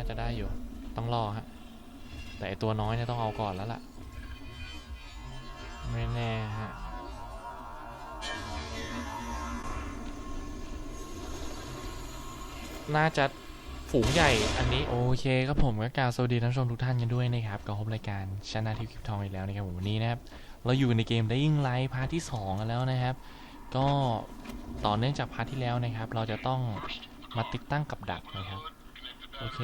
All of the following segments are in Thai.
น่าจะได้อยู่ ต้องรอฮะ แต่ตัวน้อยเนี่ยต้องเอาก่อนแล้วล่ะ ไม่แน่ฮะน่าจะฝูงใหญ่อันนี้โอเคครับผมก็กล่าวสวัสดีท่านผู้ชมทุกท่านกันด้วยนะครับก็พบรายการชนะทิพย์คลิปทองอีกแล้วนะครับผมวันนี้นะครับเราอยู่ในเกม Dying Light พาร์ทที่2กันแล้วนะครับ ก็ต่อเนื่องจากพาร์ทที่แล้วนะครับ เราจะต้องมาติดตั้งกับดักนะครับ โอเค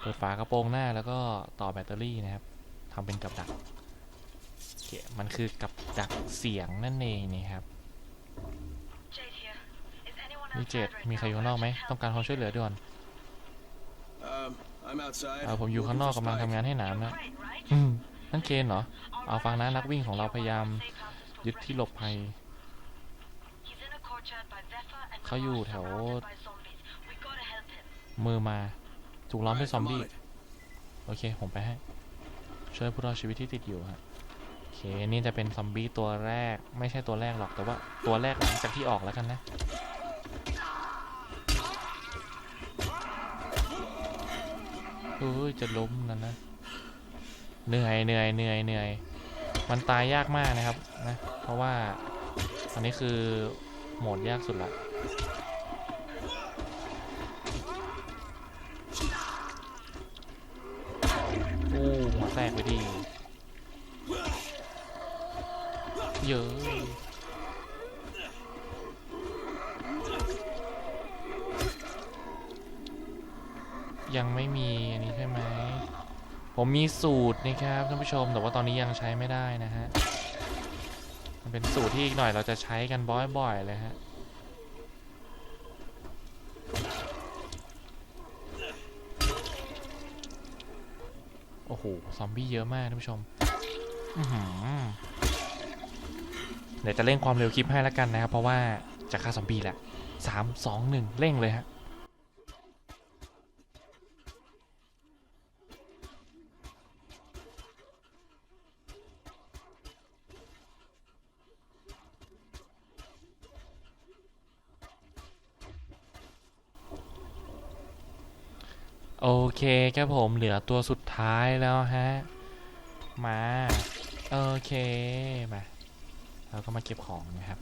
เปิดฝากระโปรงหน้าแล้วก็ต่อแบตเตอรี่นะครับทำเป็นกับดักโอเคมันคือกับดักเสียงนั่นเองนะครับมีเจดมีใครอยู่ข้างนอกไหมต้องการความช่วยเหลือด่วน Um, I'm outside. เอ่อผมอยู่ข้างนอกกำลังทำงานให้หนามนะอืมนั่นเคนเหรอ เอาฟังนะนักวิ่งของเราพยายาม ยึดที่หลบภัย เขาอยู่แถวมือมา ถูกล้อมด้วยซอม I'm บี้ on it. โอเค ผมไปให้ ช่วยผู้รอดชีวิตที่ติดอยู่ฮะโอเค นี่จะเป็นซอมบี้ตัวแรก ไม่ใช่ตัวแรกหรอกแต่ว่าตัวแรกหลังจากที่ออกแล้วกันนะเอ้ยจะล้มนั่นนะ เหนื่อยเหนื่อยเหนื่อยเหนื่อย มันตายยากมากนะครับนะ เพราะว่าอันนี้คือโหมดยากสุดละ โอ้ หัวแตกไปดี เยอะยังไม่มีอันนี้ใช่ไหม ผมมีสูตรนะครับท่านผู้ชม แต่ว่าตอนนี้ยังใช้ไม่ได้นะฮะ มันเป็นสูตรที่อีกหน่อยเราจะใช้กันบ่อยๆเลยฮะ อ้โห ซอมบี้เยอะมากท่านผู้ชมอื้อหือเดี๋ยวจะเร่งความเร็วคลิปให้แล้วกันนะครับ เพราะว่าจะฆ่าซอมบี้แหละสามสองหนึ่งเร่งเลยฮะ โอเคครับผมเหลือตัวสุดท้ายแล้วฮะ มา โอเค มาเราก็มาเก็บของนะครับ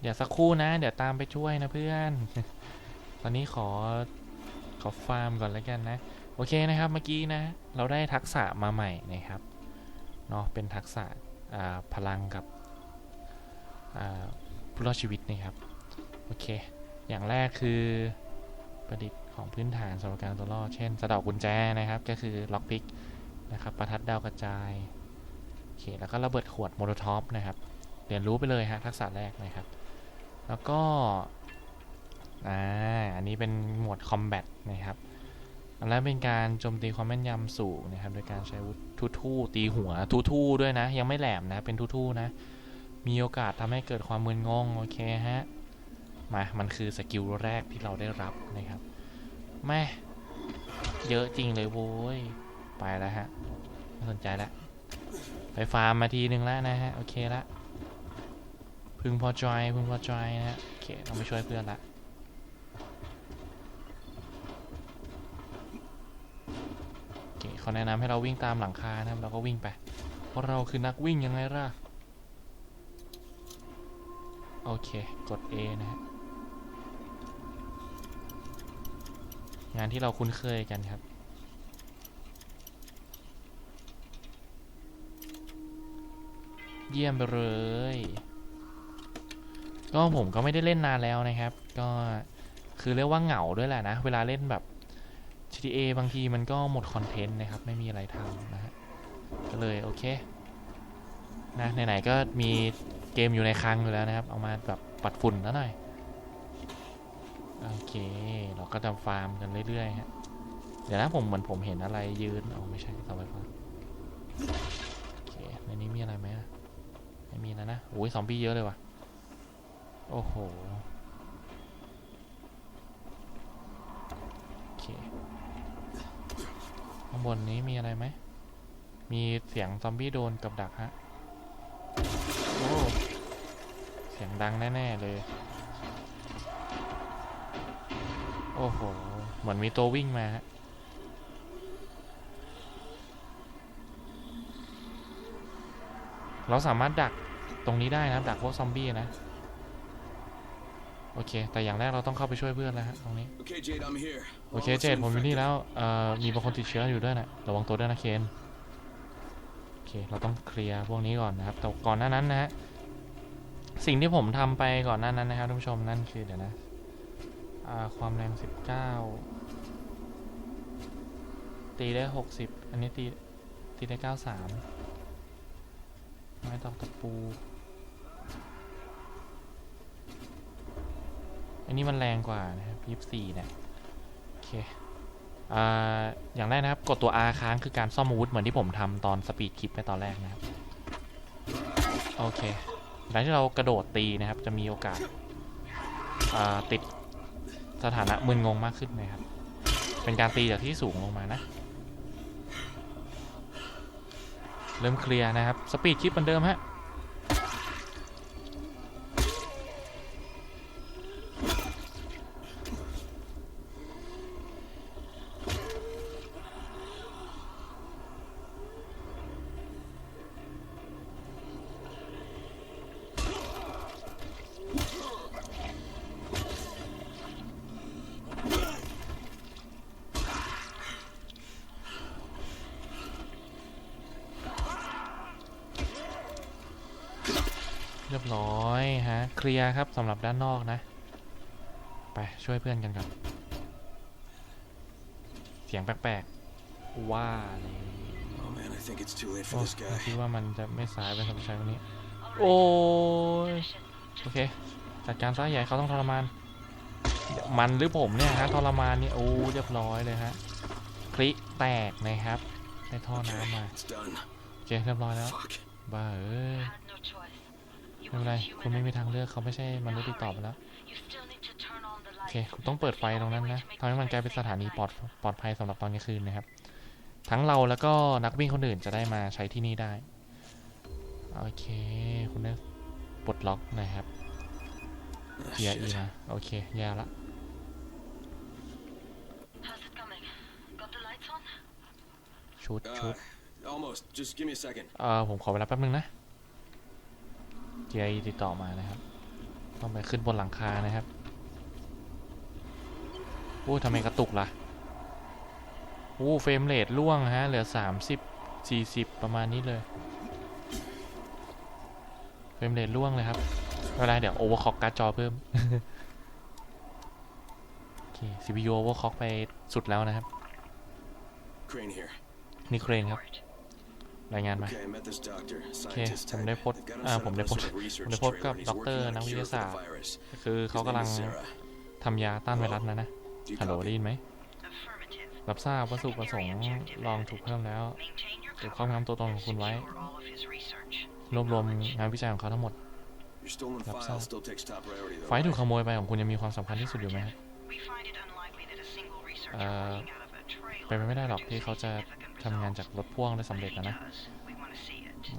เดี๋ยวสักครู่นะ เดี๋ยวตามไปช่วยนะเพื่อน ตอนนี้ขอขอฟาร์มก่อนแล้วกันนะ โอเคนะครับเมื่อกี้นะ เราได้ทักษะมาใหม่นะครับเนาะเป็นทักษะพลังกับ ผู้รอดชีวิตนะครับ โอเค อย่างแรกคือประดิษฐ์ของพื้นฐานสำหรับการตัวรอด เช่น สะดากุญแจนะครับ ก็คือล็อกพิกนะครับ ประทัดดาวกระจาย โอเค แล้วก็ระเบิดขวดโมโลทอปนะครับ เรียนรู้ไปเลยฮะทักษะแรกนะครับ แล้วก็ อ่า อันนี้เป็นหมวดคอมแบทนะครับ อันแรกเป็นการโจมตีความแม่นยำสูงนะครับ โดยการใช้วุธทู่ๆตีหัวทู่ๆด้วยนะ ยังไม่แหลมนะ เป็นทู่ๆนะ มีโอกาสทำให้เกิดความมึนงง โอเคฮะ มา มันคือสกิลแรกที่เราได้รับนะครับ แม่ เยอะจริงเลยโว้ย ไปแล้วฮะไม่สนใจแล้วไปฟาร์มมาทีนึงแล้วนะฮะ โอเคละ พึงพอใจพึงพอใจนะฮะ โอเคต้องไปช่วยเพื่อนละเขาแนะนำให้เราวิ่งตามหลังคานะครับเราก็วิ่งไป เพราะเราคือนักวิ่งยังไงล่ะ โอเค กด A นะฮะ งานที่เราคุ้นเคยกันครับ เยี่ยมไปเลย ก็ผมก็ไม่ได้เล่นนานแล้วนะครับ ก็คือเรียกว่าเหงาด้วยแหละนะ เวลาเล่นแบบ GTA บางทีมันก็หมดคอนเทนต์นะครับ ไม่มีอะไรทำนะฮะ ก็เลยโอเค นะไหนๆก็มี เกมอยู่ในคลังอยู่แล้วนะครับ เอามาแบบปัดฝุ่นแล้วหน่อย โอเค เราก็จะฟาร์มกันเรื่อยๆฮะเดี๋ยวนะผมเหมือนผมเห็นอะไรยืนเอาไม่ใช่เสาไฟฟ้าโอเคในนี้มีอะไรไหมไม่มีแล้วนะโอ้ยซอมบี้เยอะเลยว่ะ โอ้โหโอเคข้างบนนี้มีอะไรไหมมีเสียงซอมบี้โดนกับดักฮะ สียงดังแน่ ๆ เลย โอ้โห เหมือนมีตัววิ่งมาฮะเราสามารถดักตรงนี้ได้นะ ดักพวกซอมบี้นะ โอเค แต่อย่างแรกเราต้องเข้าไปช่วยเพื่อนแล้วฮะตรงนี้ Okay, Jade, I'm here. โอเค All เจด that's ผมอยู่นี่ infected. แล้วเอ่อมีบางคนติดเชื้ออยู่ด้วยนะระวังตัวด้วยนะเคนโอเค เราต้องเคลียร์พวกนี้ก่อนนะครับแต่ก่อนหน้านั้นนะฮะ สิ่งที่ผมทำไปก่อนหน้านั้นนะครับท่านผู้ชมนั่นคือเดี๋ยวนะความแรง 19 ตีได้ 60 อันนี้ตีตีได้ 93 ไม้ตอกตะปู อันนี้มันแรงกว่านะครับ24เนี่ยโอเคอ่าอย่างแรกนะครับ กดตัว R ค้างคือการซ่อมอาวุธเหมือนที่ผมทำตอนสปีดคลิปไปตอนแรกนะครับ โอเค หลังที่เรากระโดดตีนะครับ จะมีโอกาสาติดสถานะมึนงงมากขึ้นนะครับ เป็นการตีจากที่สูงลงมานะ เริ่มเคลียร์นะครับ สปีดคลิปเหมือนเดิมฮะ ยบร้อยฮะเคลียร์ครับสำหรับด้านนอกนะ ไปช่วยเพื่อนกันก่อน เสียงแปลกๆ ว่าเลย Oh man, I think it's too late โอ้ for this คิ guy. ดว่ามันจะไม่สายไปสำหรับชายคนนี้ โอ้ยโอเค จัดการซะใหญ่เขาต้องทรมาน มันหรือผมเนี่ยฮะทรมานนี่โอ้เรียบร้อยเลยฮะคลิแตกนะครับในท่อ Okay, น้ำมา it's done. โอเคเรียบร้อยแล้ว Fuck. บ้าเอ้ย ไม่เป็นไรคุณไม่มีทางเลือกเขาไม่ใช่มนุษย์อีกต่อไปแล้วโอเคคุณต้องเปิดไฟตรงนั้นนะทำให้มันกลายเป็นสถานีปลอดปลอดภัยสำหรับตอนกลางคืนนะครับ ทั้งเราแล้วก็นักวิ่งคนอื่นจะได้มาใช้ที่นี่ได้โอเค คุณได้ปลดล็อกนะครับ Ah, เกียร์อี shit. มาโอเคแย่ละชุดชุด Uh, almost. Just give me a second. เอ่อผมขอเวลาแป๊บนึงนะ เกียร์อีติดต่อมานะครับ ต้องไปขึ้นบนหลังคานะครับโอ้ทำไมกระตุกล่ะโอ้เฟรมเรทล่วงฮะ เหลือ 30 40 ประมาณนี้เลย เฟรมเรทล่วงเลยครับไม่เป็นไรเดี๋ยวโอเวอร์คล็อกการ์ดจอเพิ่ม โอเค CPU โอเวอร์คล็อกไปสุดแล้วนะครับ Crane here. นี่เครนครับ รายงานมา Okay, I met this doctor. โอเค Scientist ผม type. ได้พบ They've got him อ่า set ผม up ได้ in พ a บ sort of ผม research ได้พบกับ trailer, and he's ด็อกเตอร์ working on นัก a วิท cure ยา for ศาสต the ร์ virus. คือเขา His กำ name ลัง is Sarah. ทำยาต้านไวรัสนะนะ Do you ฮัลโหล copy? ได้ยินไหมรับทราบวัตถุประสงค์ลองถูกเพิ่มแล้วเก็บข้อมูลตัวตนของคุณไว้ รวบรวมงานวิจัยของเขาทั้งหมด Your stolen รับทราบ file still takes top priority, though. ไฟล์ถูก right? ขโมยไปของคุณยังมีความสำคัญที่สุดอยู่ไหมฮะเอ่อไปนไปไม่ได้หรอกที่เขาจะ ทำงานจากรถพ่วงได้สำเร็จนะนะ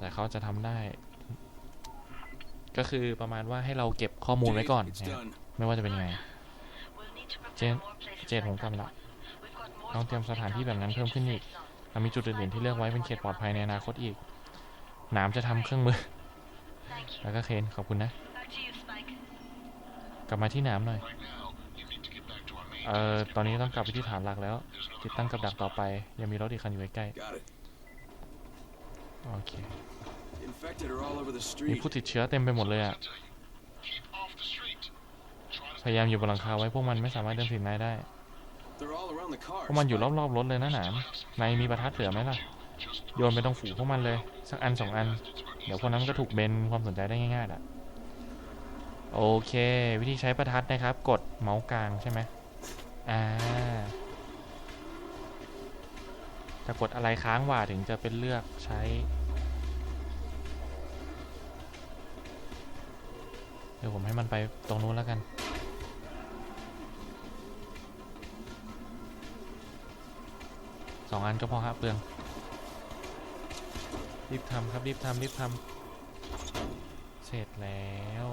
แต่เขาจะทำได้ ก็คือประมาณว่าให้เราเก็บข้อมูลไว้ก่อน Dave, it's นะครับ done. ไม่ว่าจะเป็นยังไง เจนเจนผมกำลังต้องเตรียมสถานที่แบบนั้นเพิ่มขึ้นอีกเรามีจุดอื่นๆที่เลือกไว้เป็นเขตปลอดภัยในอนาคตอีก หนามจะทำเครื่องมือ แล้วก็เคนขอบคุณนะ กลับมาที่หนามหน่อย เอ่อตอนนี้ต้องกลับไปที่ฐานหลักแล้ว ติดตั้งกับดักต่อไป ยังมีรถอีกคันอยู่ใกล้ Got it. ๆโอเค Infected are all over the มี street. ผู้ติดเชื้อเต็มไปหมดเลยอะ พยายามอยู่บนหลังคาไว้พวกมันไม่สามารถเดินถึงนายได้ They're all around the car. พวกมันอยู่รอบๆรถเลยนะหนามนายมีประทัดเหลือไหมล่ะ โยนไปตรงฝูพวกมันเลย สักอันสองอัน เดี๋ยวพวกนั้นมันก็ถูกเบนความสนใจได้ง่ายๆแหละโอเค วิธีใช้ประทัดนะครับ กดเมาส์กลางใช่ไหม อ่าจะกดอะไรค้างว่าถึงจะเป็นเลือกใช้เดี๋ยวผมให้มันไปตรงนู้นแล้วกันสองอันก็พอฮะเปลือง รีบทำครับ รีบทำรีบทำเสร็จแล้ว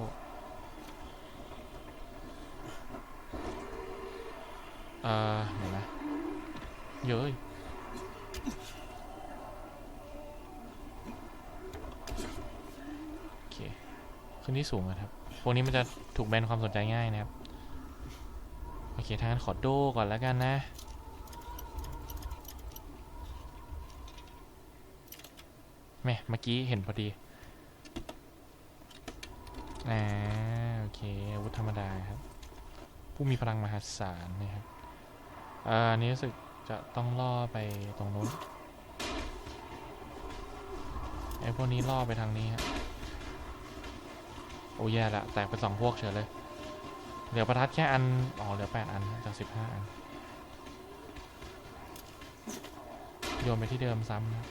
เออเดี๋ยวนะเย้ยโอเคขึ้นที่สูงนะครับ พวกนี้มันจะถูกแบนความสนใจง่ายนะครับ โอเคทางนั้นขอโดก่อนแล้วกันนะแม่เมื่อกี้เห็นพอดี อ่า โอเคอาวุธธรรมดาครับ ผู้มีพลังมหาศาลนะครับ อ่าอันนี้รู้สึกจะต้องล่อไปตรงนู้นไอ้พวกนี้ล่อไปทางนี้ครับโอ้แย่ละแตกไปสองพวกเฉยเลย เหลือประทัดแค่อัน อ๋อ เหลือแปดอันจากสิบห้าอัน โยนไปที่เดิมซ้ำนะ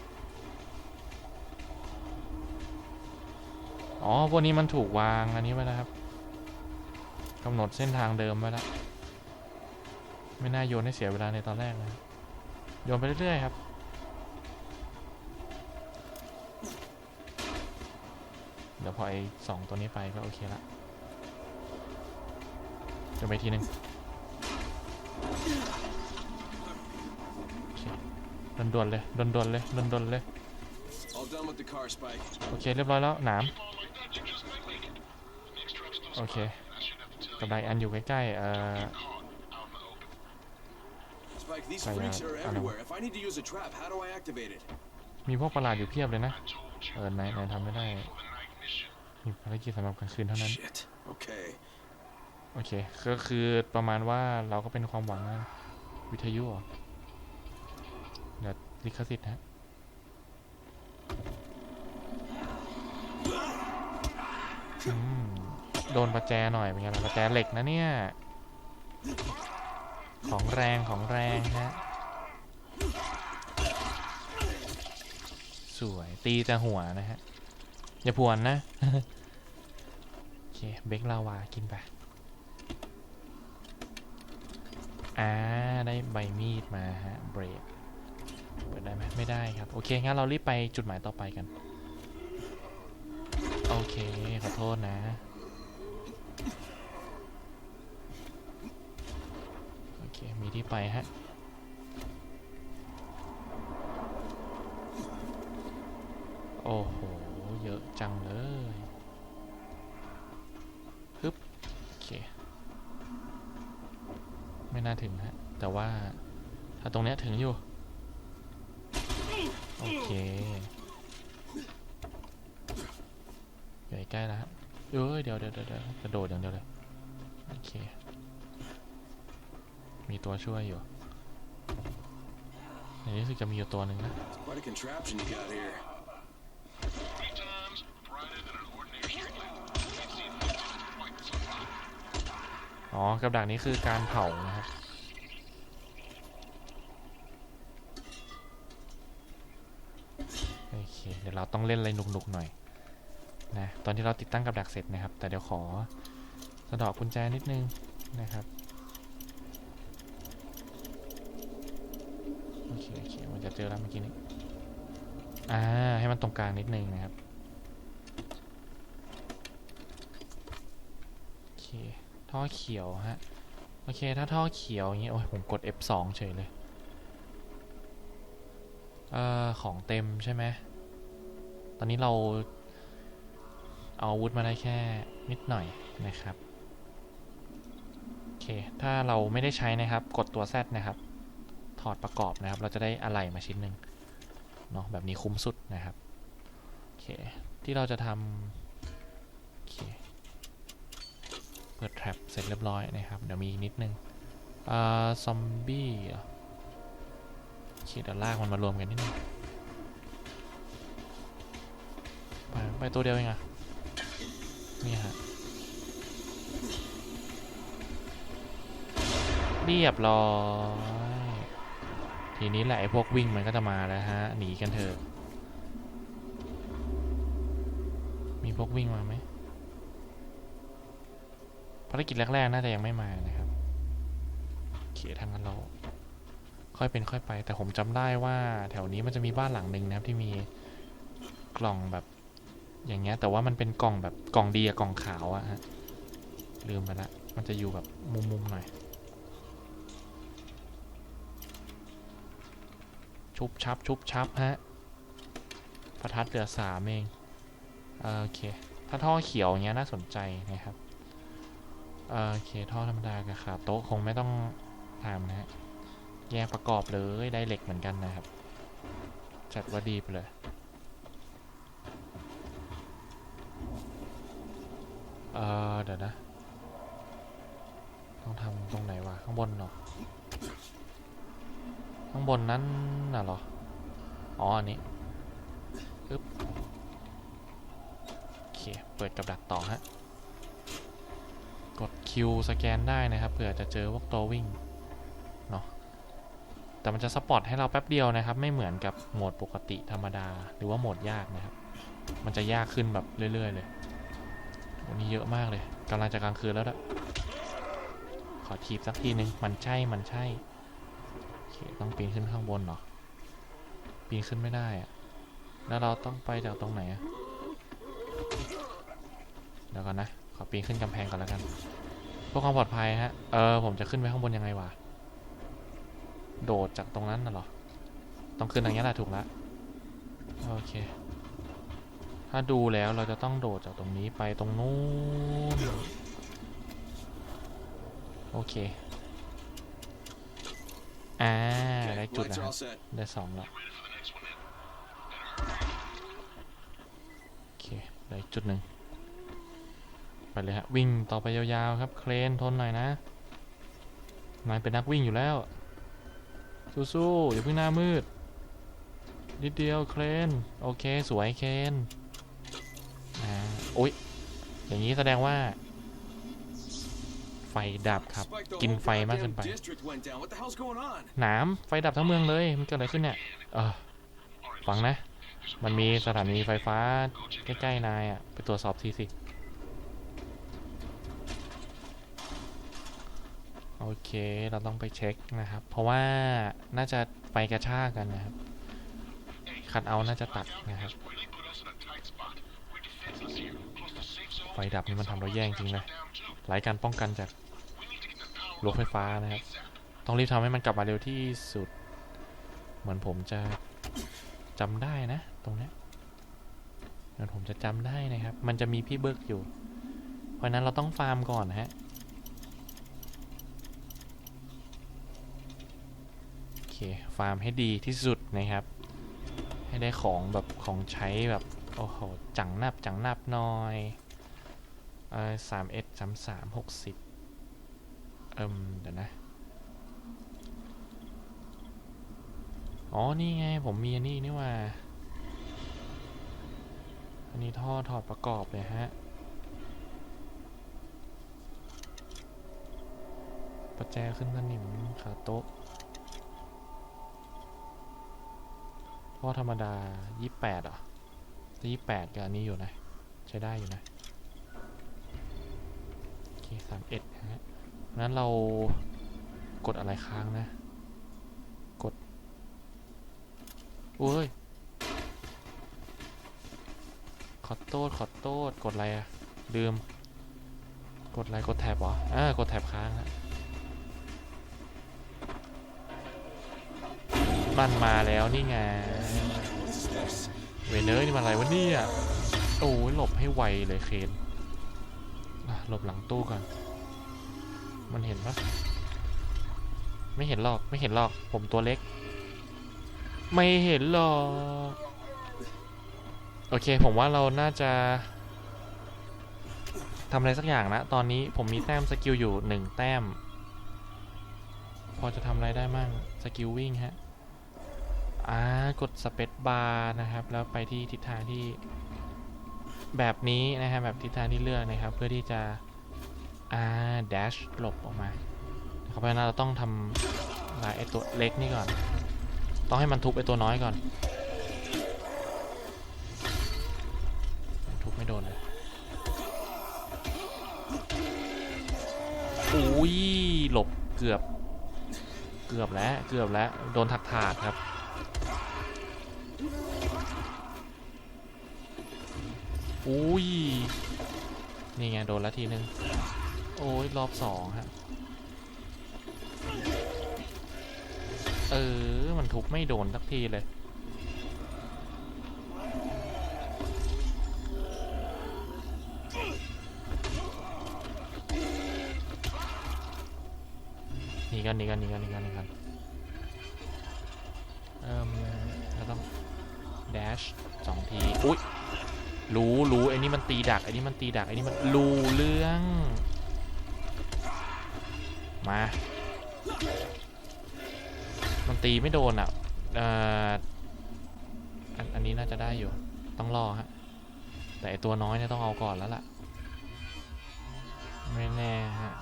อ๋อ พวกนี้มันถูกวางอันนี้ไว้แล้วครับกำหนดเส้นทางเดิมไว้แล้ว ไม่น่าโยนให้เสียเวลาในตอนแรกนะโยนไปเรื่อยๆครับเดี๋ยวพอไอ้สองตัวนี้ไปก็โอเคละโยนไปทีหนึ่งโด่วนๆเลยด่วนๆเลยด่วนๆเลยโอเคเรียบร้อยแล้วหนามโอเคกับไดอันอยู่ใกล้ๆเอ่อ Spike, these Sorry, freaks uh, are I don't- everywhere. If I need to use a trap, how do I activate it? มีพวกประหลาดอยู่เพียบเลยนะ เออไหนไหนทำไม่ได้ มีภารกิจสำหรับกลางคืนเท่านั้น Shit. Okay. โอเค ก็คือประมาณว่าเราก็เป็นความหวังนะวิทยุเหรอเดี๋ยวลิขสิทธิ์ฮะ อืม โดนประแจหน่อยเป็นไงล่ะประแจเหล็กนะเนี่ย ของแรงของแรงฮะ สวยตีแต่หัวนะฮะ อย่าพวนนะ โอเค เบคลาวากินไป อ่า ได้ใบมีดมาฮะ เบรกเปิดได้ไหมไม่ได้ครับ โอเค งั้นเรารีบไปจุดหมายต่อไปกัน โอเค ขอโทษนะ โอ เค มีที่ไปฮะ โอ้โห เยอะจังเลยฮึบโอเค ไม่น่าถึงฮะ แต่ว่าถ้าตรงเนี้ยถึงอยู่ โอเคอยู่ใกล้แล้วฮะเอ้ย เดี๋ยวเดี๋ยวเดี๋ยวเดี๋ยวกระโดดอย่างเดียวเลย โอเค มีตัวช่วยอยู่ในนี้รู้สึกจะมีอยู่ตัวหนึ่งนะ It's quite a contraption you got here. Three times brighter than an ordinary street lamp. Ain't seen one in quite some time. อ๋อ กับดักนี้คือการเผานะครับโอเค เดี๋ยวเราต้องเล่นอะไรหนุกๆหน่อยนะตอนที่เราติดตั้งกับดักเสร็จนะครับ แต่เดี๋ยวขอสะเดอกกุญแจนิดนึงนะครับ โอเค โอเค มันจะเจ อแล้วเมื่อกี้นี้อ่าให้มันตรงกลางนิดนึงนะครับโอเคท่อเขียวฮะโอเคถ้าท่อเขียวอย่างเงี้ยโอ้ยผมกด F2 เฉยเลยเอ่อของเต็มใช่ไหมตอนนี้เราเอาอาวุธมาได้แค่นิดหน่อยนะครับโอเคถ้าเราไม่ได้ใช้นะครับกดตัว Z นะครับ ถอดประกอบนะครับ เราจะได้อะไหล่มาชิ้นหนึ่งเนาะแบบนี้คุ้มสุดนะครับโอเคที่เราจะทำโอเคเปิดแท็บเสร็จเรียบร้อยนะครับ เดี๋ยวมีอีกนิดนึงอ่าซอมบี้เหรอโอเคเดี๋ยวลากมันมารวมกันนิดนึงไปไปตัวเดียวเองอะนี่ฮะเรียบร้อย ทีนี้แหละไอ้พวกวิ่งมันก็จะมาแล้วฮะ หนีกันเถอะ มีพวกวิ่งมาไหมภารกิจแรกๆ น่าจะยังไม่มานะครับโอเคทางนั้นเราค่อยเป็นค่อยไป แต่ผมจำได้ว่า แถวนี้มันจะมีบ้านหลังหนึ่งนะครับที่มีกล่องแบบ อย่างเงี้ย แต่ว่ามันเป็นกล่องแบบกล่องดีกับกล่องขาวอะฮะลืมไปละมันจะอยู่แบบมุมๆหน่อย ชุบชับชุบชับฮะประทัดเหลือสามเองโอเค ถ้าท่อเขียวเงี้ยน่าสนใจนะครับโอเคท่อธรรมดากับขาโต๊ะคงไม่ต้องทำนะฮะแยกประกอบเลยได้เหล็กเหมือนกันนะครับ จัดว่าดีไปเลยเออเดี๋ยวนะ ต้องทำตรงไหนวะ ข้างบนเหรอ ข้างบนนั้นน่ะเหรอ อ๋อ อันนี้อึ๊บโอเค เปิดกับดักต่อฮะ กดคิวสแกนได้นะครับเผื่อจะเจอพวกตัววิ่ง เนาะแต่มันจะสปอตให้เราแป๊บเดียวนะครับ ไม่เหมือนกับโหมดปกติธรรมดา หรือว่าโหมดยากนะครับ มันจะยากขึ้นแบบเรื่อย ๆ เลยวันนี้เยอะมากเลยกำลังจะกลางคืนแล้วละขอทีบสักทีหนึ่งมันใช่ มันใช่ ต้องปีนขึ้นข้างบนเหรอ ปีนขึ้นไม่ได้อะแล้วเราต้องไปจากตรงไหนอะเดี๋ยวก่อนนะ ขอปีนขึ้นกำแพงก่อนแล้วกันเพื่อความปลอดภัยฮะ เออ ผมจะขึ้นไปข้างบนยังไงวะ โดดจากตรงนั้นน่ะหรอ ต้องขึ้นทางนี้แหละถูกแล้วโอเค ถ้าดูแล้วเราจะต้องโดดจากตรงนี้ไปตรงนู้น โอเค อ่าได้ Okay, จุด lights นะ are ครั all บ set. ได้สองแล้วโอเคได้จุดหนึ่งไปเลยฮะวิ่งต่อไปยาวๆครับเครนทนหน่อยนะนายเป็นนักวิ่งอยู่แล้ว สู้ๆอย่าเพิ่งหน้ามืด นิดเดียวเครนโอเคสวยเคนอ่าโอ๊ยอย่างนี้แสดงว่า ไฟดับครับ Spike, the กิน whole ไฟมากเกิน goddamn ไป district went down. What the hell's going on? หนามไฟดับทั้งเมืองเลย มันเกิดอะไรขึ้นเนี่ย เออฟังนะ มันมีสถานีไฟฟ้าใกล้ๆนายอะ ไปตรวจสอบทีสิ โอเค เราต้องไปเช็คนะครับ เพราะว่าน่าจะไฟกระชากกันนะครับ คัดเอาท์น่าจะตัดนะครับ Really put us in a tight spot. We're defenseless here. Plus the safe zone. ไฟดับนี่มันทำเราแย่จริงๆนะไร้การป้องกันจาก We need to get the power รั้วไฟฟ้านะครับ ต้องรีบทำให้มันกลับมาเร็วที่สุด เหมือนผมจะจำได้นะ ตรงนี้เหมือนผมจะจำได้นะครับ มันจะมีพี่เบิร์กอยู่ เพราะนั้นเราต้องฟาร์มก่อนนะฮะโอเคฟาร์มให้ดีที่สุดนะครับ ให้ได้ของแบบของใช้แบบโอ้โหจังนับจังนับน่อยเออสามเอสสามสามหกสิบ เอิมเดี๋ยวนะ อ๋อ นี่ไง ผมมีอันนี้นี่ว่า อันนี้ท่อถอดประกอบเลยฮะ ประแจขึ้นสนิมขาโต๊ะท่อธรรมดา 28อะแต่28กับอันนี้อยู่นะ ใช้ได้อยู่นะ โอเค 31ฮะ นั้นเรากดอะไรค้างนะ กดโอ้ย ขอโทษขอโทษกดอะไรอะลืม กดอะไรกดแท็บเหรออ่ากดแท็บค้างฮะมันมาแล้วนี่ไง เวเนอร์นี่มันอะไรวะเนี่ย โอ้ยหลบให้ไวเลยเคนหลบหลังตู้ก่อน มันเห็นปะไม่เห็นหรอก ไม่เห็นหรอก ผมตัวเล็ก ไม่เห็นหรอก โอเค ผมว่าเราน่าจะทำอะไรสักอย่างนะ ตอนนี้ผมมีแต้มสกิลอยู่หนึ่งแต้ม พอจะทำอะไรได้มั่งสกิลวิ่งฮะ อ่ากดสเปซบาร์นะครับ แล้วไปที่ทิศทางที่แบบนี้นะครับแบบทิศทางที่เลือกนะครับ เพื่อที่จะ อ่า dash หลบออกมานะครับเพราะฉะนั้นเราต้องทำลายไอตัวเล็กนี่ก่อน ต้องให้มันทุบไอตัวน้อยก่อน ทุบไม่โดนเลยอุ้ยหลบเกือบ เกือบแล้วเกือบแล้ว โดนถักถากครับอุ้ย นี่ไง โดนแล้วทีนึง อ้ยรอบสองฮะ เออ มันทุบไม่โดนสักทีเลยหนีกันหนีกันหนีกันหนีกันหนีกันเอิ่มแล้วต้อง dash สองที อุ้ยรู้รู้ไอ้นี่มันตีดักไอ้นี่มันตีดักไอ้นี่มันรู้เรื่อง มา มันตีไม่โดนอะเอ่ออันอันนี้น่าจะได้อยู่ ต้องรอฮะ แต่ตัวน้อยเนี่ยต้องเอาก่อนแล้วล่ะ ไม่แน่ฮะ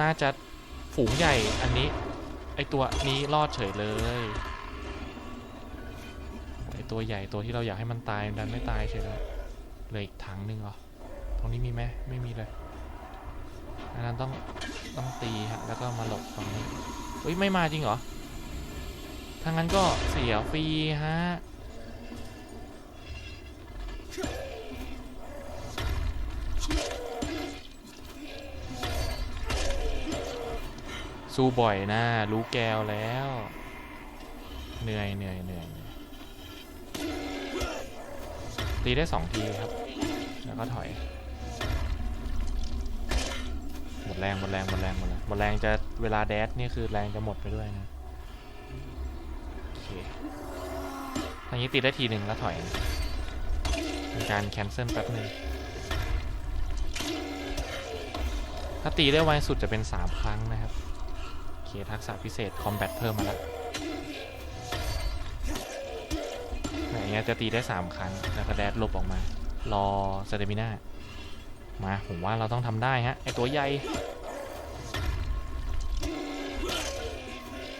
น่าจะฝูงใหญ่อันนี้ ไอตัวนี้รอดเฉยเลยไอตัวใหญ่ตัวที่เราอยากให้มันตายมันดันไม่ตายเฉยเลย ลืออีกถังหนึ่งเหรอ ตรงนี้มีไหมไม่มีเลยอันนั้นต้องต้องตีฮะแล้วก็มาหลบฝั่งนี้เฮ้ยไม่มาจริงเหรอถ้างั้นก็เสียฟรีฮะสู้บ่อยนะ รู้แกวแล้ว เหนื่อยเหนื่อยเหนื่อยตีได้สองทีครับ แล้วก็ถอย หมดแรงหมดแรงหมดแรงหมดแรงหมดแรงจะเวลาแดดนี่คือแรงจะหมดไปด้วยนะโอเคทางนี้ตีได้ทีหนึ่งแล้วถอยเป็นการแคนเซิลแป๊บหนึ่งถ้าตีได้ไวสุดจะเป็น 3 ครั้งนะครับโอเคทักษะพิเศษคอมแบทเพิ่มมาแล้วอย่างเงี้ยจะตีได้ 3 ครั้ง แล้วก็แดดลบออกมา รอเซเดมิน่ามา ผมว่าเราต้องทำได้ฮะ ไอตัวใหญ่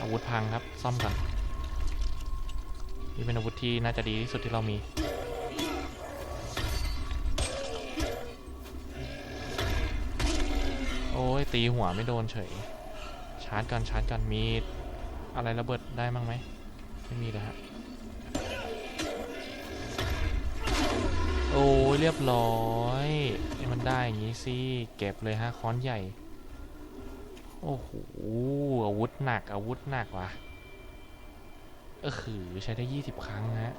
อาวุธพังครับ ซ่อมก่อน นี่เป็นอาวุธที่น่าจะดีที่สุดที่เรามีโอ้ย ตีหัวไม่โดนเฉย ชาร์จกันชาร์จกันมีอะไรระเบิดได้มั้งไหม ไม่มีเลยฮะ โอ้ยเรียบร้อยให้มันได้อย่างงี้สิเก็บเลยฮะค้อนใหญ่ โอ้โหอาวุธหนักอาวุธหนักว่ะเออคือใช้ได้20ครั้งฮะ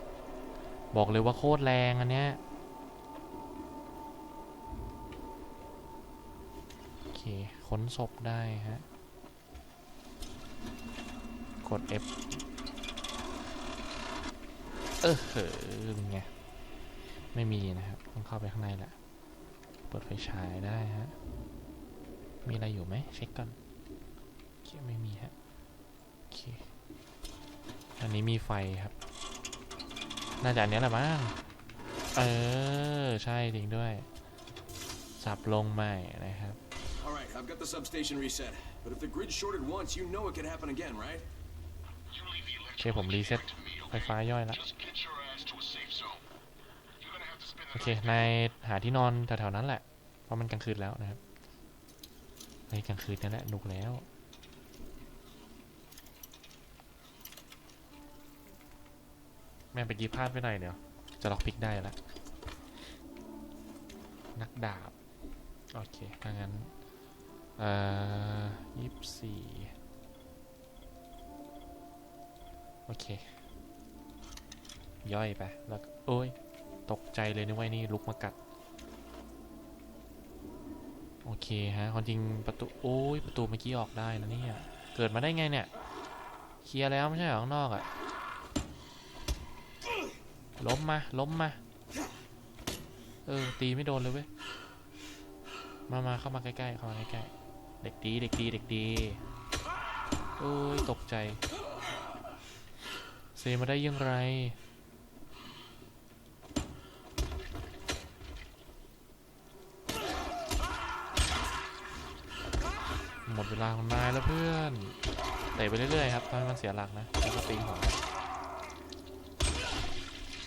บอกเลยว่าโคตรแรงอันเนี้ยโอเคค้นศพได้ฮะกด F เออเหอเป็นไง ไม่มีนะครับ ต้องเข้าไปข้างในแหละ เปิดไฟฉายได้ฮะ มีอะไรอยู่ไหมเช็คก่อนโอเคไม่มีฮะโอเคอันนี้มีไฟครับ น่าจะอันเนี้ยแหละมั้ง เออ ใช่จริงด้วย สับลงใหม่นะครับ All right, I've got the substation reset. But if the grid shorted once, you know it could happen again, right? You leave the โอเคผมรีเซ็ต to me, ไฟฟ้าย่อยละ Just get your โอเค นายหาที่นอนแถวๆนั้นแหละ เพราะมันกลางคืนแล้วนะครับในกลางคืนนี่แหละหนุกแล้ว แม่ไปกีพลาดไปหน่อยเดี๋ยว จะล็อกพิกได้แล้ว นักดาบ โอเคถ้างั้น เอ่อยี่สิบสี่โอเค ย่อยไป แล้วโอ้ย ตกใจเลยนึกว่าไอ้นี่ลุกมากัด โอเคฮะความจริงประตู โอ้ยประตูเมื่อกี้ออกได้นะเนี่ย เกิดมาได้ไงเนี่ย เคลียร์แล้วไม่ใช่หรอข้างนอกอะล้มมา ล้มมา เออ ตีไม่โดนเลยเว้ย มามาเข้ามาใกล้ๆ เข้ามาใกล้ๆ เด็กดี เด็กดี เด็กดีโอ้ย ตกใจ เซมาได้ยังไร ดเวลาของนายแล้วเพื่อนเตะไปเรื่อยๆครับทำให้มันเสียหลักนะแล้วก็ตีหัว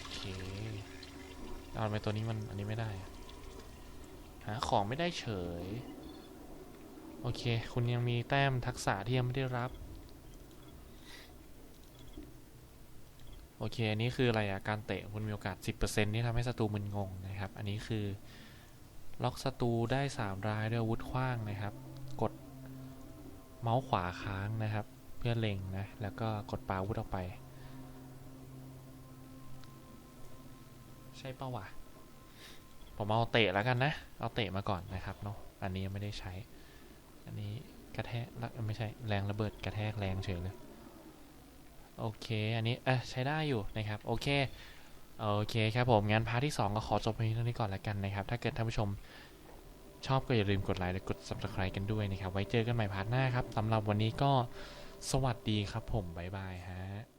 โอเคเอาทำไมตัวนี้มันอันนี้ไม่ได้หาของไม่ได้เฉย โอเค คุณยังมีแต้มทักษะที่ยังไม่ได้รับ โอเค อันนี้คืออะไรอะการเตะคุณมีโอกาส 10%ที่ทำให้ศัตรูมึนงงนะครับ อันนี้คือล็อกศัตรูได้สามรายด้วยอาวุธขว้างนะครับ กด เมาส์ขวาค้างนะครับ เพื่อเล็งนะ แล้วก็กดปาวุธออกไป ใช่ปะวะผมเอาเตะแล้วกันนะ เอาเตะมาก่อนนะครับเนาะอันนี้ยังไม่ได้ใช้ อันนี้กระแทกล้วไม่ใช่แรงระเบิดกระแทกแรงเฉยเลยโอเค อันนี้เอะใช้ได้อยู่นะครับ โอเค โอเคครับผม งั้นพาร์ทที่ 2 ก็ขอจบไปเท่านี้ก่อนละกันนะครับ ถ้าเกิดท่านผู้ชม ชอบก็อย่าลืมกดไลค์และกด subscribe กันด้วยนะครับ ไว้เจอกันใหม่พาร์ทหน้าครับสำหรับวันนี้ก็สวัสดีครับผม บ๊ายบายฮะ